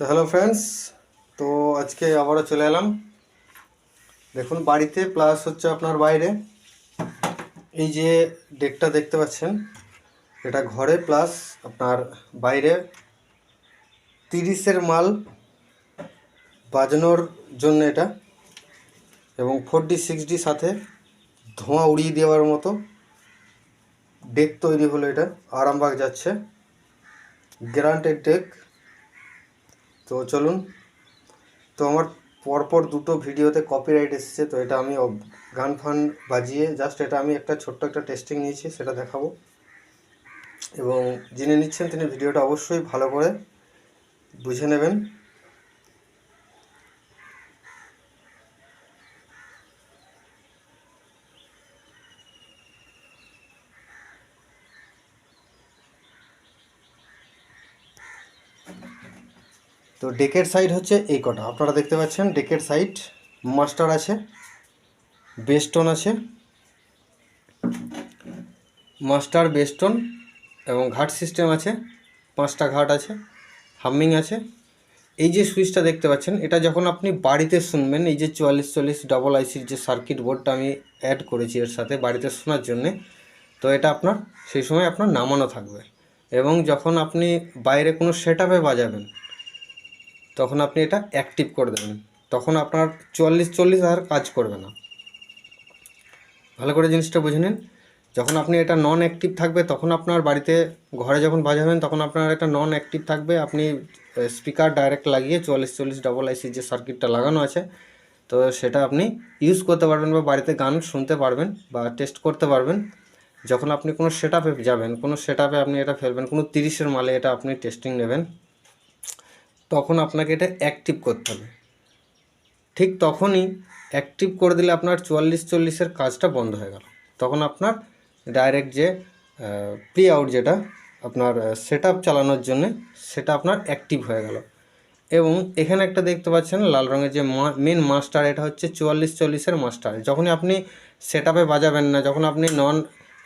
Hello friends তো আজকে আবারও চলে এলাম। দেখুন, বাড়িতে প্লাস হচ্ছে আপনার বাইরে। এই যে ডেকটা দেখতে পাচ্ছেন, এটা ঘরে প্লাস আপনার বাইরে। তিরিশের মাল বাজানোর জন্য এটা এবং ফোর ডি সিক্স ডি সাথে ধোঁয়া উড়িয়ে দেওয়ার মতো ডেক তৈরি হলো এটা। আরামবাগ যাচ্ছে। Guaranteed deck. তো চলুন। তো আমার পরপর দুটো ভিডিওতে কপিরাইট এসেছে, তো এটা আমি গান ফান বাজিয়ে জাস্ট এটা আমি একটা ছোট্ট একটা টেস্টিং নিয়েছি, সেটা দেখাবো। এবং যিনি নিচ্ছেন তিনি ভিডিওটা অবশ্যই ভালো করে। বুঝে নেবেন? তো ডেকের সাইড হচ্ছে এই কটা। আপনারা দেখতে পাচ্ছেন ডেকের সাইড মাস্টার আছে বেস্টন আছে মাস্টার বেস্টন এবং ঘাট সিস্টেম আছে, পাঁচটা ঘাট আছে। হামিং আছে। এই যে সুইচটা দেখতে পাচ্ছেন, এটা যখন আপনি বাড়িতে শুনবেন, এই যে চুয়াল্লিশ, চল্লিশ ডবল আইসির যে সার্কিট বোর্ডটা আমি অ্যাড করেছি এর সাথে বাড়িতে শোনার জন্যে, তো এটা আপনার, সেই সময় আপনার নামানো থাকবে। এবং যখন আপনি বাইরে কোনো সেট বাজাবেন, তখন আপনি এটা অ্যাক্টিভ করে দেবেন। তখন আপনার চুয়াল্লিশ, চল্লিশ আর কাজ করবে না। ভালো করে জিনিসটা বুঝে নিন। যখন আপনি এটা নন অ্যাক্টিভ থাকবে, তখন আপনার বাড়িতে ঘরে যখন বাজাবেন তখন আপনার এটা নন অ্যাক্টিভ থাকবে। আপনি স্পিকার ডাইরেক্ট লাগিয়ে চুয়াল্লিশ চল্লিশ ডবল আইসি যে সার্কিটটা লাগানো আছে, তো সেটা আপনি ইউজ করতে পারবেন বা বাড়িতে গান শুনতে পারবেন বা টেস্ট করতে পারবেন। যখন আপনি কোনো সেট যাবেন, কোনো সেট আপনি এটা ফেলবেন, কোনো তিরিশের মালে এটা আপনি টেস্টিং নেবেন, তখন আপনাকে এটা অ্যাক্টিভ করতে হবে। ঠিক তখনই অ্যাক্টিভ করে দিলে আপনার চুয়াল্লিশ চল্লিশের কাজটা বন্ধ হয়ে গেল। তখন আপনার ডাইরেক্ট যে প্রি আউট যেটা আপনার সেট চালানোর জন্যে সেটা আপনার অ্যাক্টিভ হয়ে গেল। এবং এখানে একটা দেখতে পাচ্ছেন লাল রঙের যে মেন মাস্টার এটা হচ্ছে চুয়াল্লিশ চল্লিশের মাস্টার যখনই আপনি সেট বাজাবেন না, যখন আপনি নন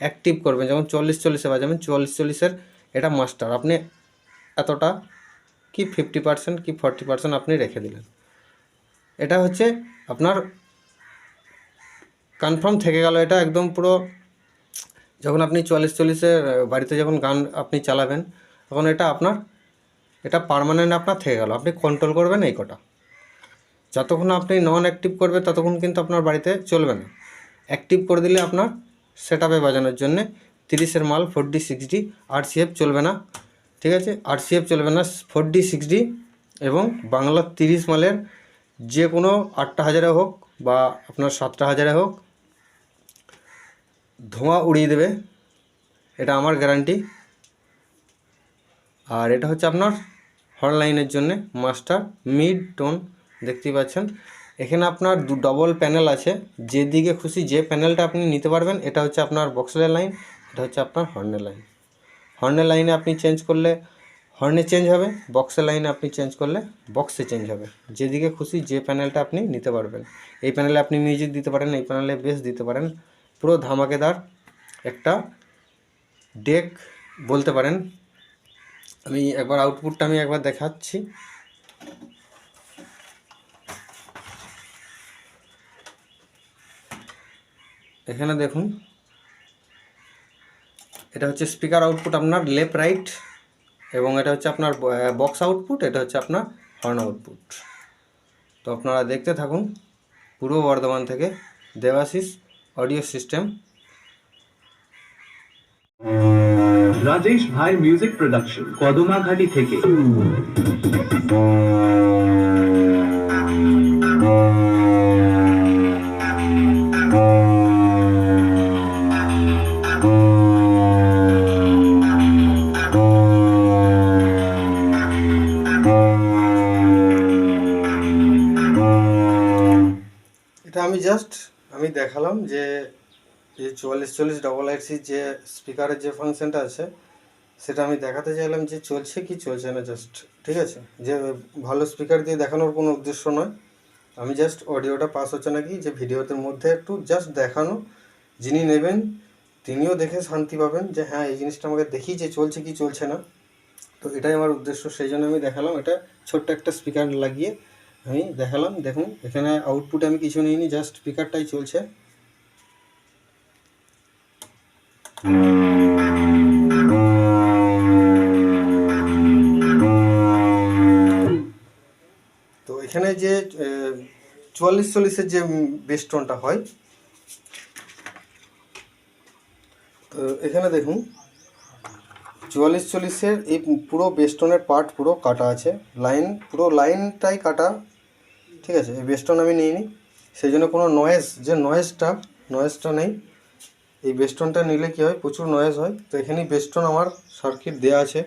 অ্যাক্টিভ করবেন, যখন চল্লিশ চল্লিশে বাজাবেন, চুয়াল্লিশ চল্লিশের এটা মাস্টার আপনি এতটা কি ফিফটি পার্সেন্ট কি ফর্টি পার্সেন্ট আপনি রেখে দিলেন। এটা হচ্ছে আপনার কনফার্ম থেকে গেল, এটা একদম পুরো যখন আপনি চল্লিশ চল্লিশের বাড়িতে যখন গান আপনি চালাবেন, তখন এটা আপনার, এটা পারমানেন্ট আপনার থেকে গেল। আপনি কন্ট্রোল করবেন এই কটা। যতক্ষণ আপনি নন অ্যাক্টিভ করবে, ততক্ষণ কিন্তু আপনার বাড়িতে চলবে না। অ্যাক্টিভ করে দিলে আপনার সেট বাজানোর জন্যে তিরিশের মাল ফোর ডি সিক্স ডি আর সিএফ চলবে না। ঠিক আছে? আর সিএফ চলবে না ফোর ডি সিক্স ডি এবং বাংলা তিরিশ মালের যে কোনো আটটা হাজারে হোক বা আপনার সাতটা হাজারে হোক ধোঁয়া উড়িয়ে দেবে। এটা আমার গ্যারান্টি আর এটা হচ্ছে আপনার হর্ন লাইনের জন্য মাস্টার মিড টোন দেখতেই পাচ্ছেন। এখানে আপনার দু ডবল প্যানেল আছে। যেদিকে খুশি যে প্যানেলটা আপনি নিতে পারবেন, এটা হচ্ছে আপনার বক্সের লাইন এটা হচ্ছে আপনার হর্নের লাইন হর্নের লাইনে আপনি চেঞ্জ করলে হর্নে চেঞ্জ হবে বক্সের লাইনে আপনি চেঞ্জ করলে বক্সে চেঞ্জ হবে। যেদিকে খুশি যে প্যানেলটা আপনি নিতে পারবেন। এই প্যানেলে আপনি মিউজিক দিতে পারেন, এই প্যানেলে বেস দিতে পারেন। পুরো ধামাকেদার একটা ডেক বলতে পারেন। আমি একবার আউটপুটটা আমি একবার দেখাচ্ছি। এখানে দেখুন, এটা হচ্ছে স্পিকার আউটপুট আপনার লেফট রাইট এবং এটা হচ্ছে আপনার বক্স আউটপুট এটা হচ্ছে আপনার হর্ন আউটপুট তো আপনারা দেখতে থাকুন, পূর্ব বর্ধমান থেকে দেবাশিস অডিও সিস্টেম রাজেশ ভাই মিউজিক প্রোডাকশন কদমাঘাটি থেকে। এটা আমি জাস্ট আমি দেখালাম যে এই চুয়াল্লিশ, চল্লিশ ডবল আইসির যে স্পিকারের যে ফাংশনটা আছে, সেটা আমি দেখাতে চাইলাম যে চলছে কি চলছে না জাস্ট ঠিক আছে? যে ভালো স্পিকার দিয়ে দেখানোর কোনো উদ্দেশ্য নয়। আমি জাস্ট অডিওটা পাস হচ্ছে নাকি, যে ভিডিওতে মধ্যে একটু জাস্ট দেখানো। যিনি নেবেন, তিনিও দেখে শান্তি পাবেন যে হ্যাঁ এই জিনিসটা আমাকে দেখি যে চলছে কি, চলছে না। তো এটাই আমার উদ্দেশ্য, সেই জন্য আমি দেখালাম এটা ছোট্ট একটা স্পিকার লাগিয়ে। আমি দেখালাম, দেখুন, এখানে আউটপুট আমি কিছু নিইনি জাস্ট স্পিকারটাই চলছে। তো এখানে যে চুয়াল্লিশ চল্লিশের যে বেস্টনটা হয়, তো এখানে দেখুন, চুয়াল্লিশ চল্লিশের এই পুরো বেস্টনের পার্ট পুরো কাটা আছে। লাইন পুরো লাইনটাই কাটা ঠিক আছে, এই বেস্টন আমি নিইনি। সেই জন্য কোনো নয়েজ যে নয়েজটা নয়েজটা নেই। এই বেস্টনটা নিলে কী হয়? প্রচুর নয়েজ হয়। তো এখানেই বেস্টন আমার সার্কিট দেওয়া আছে।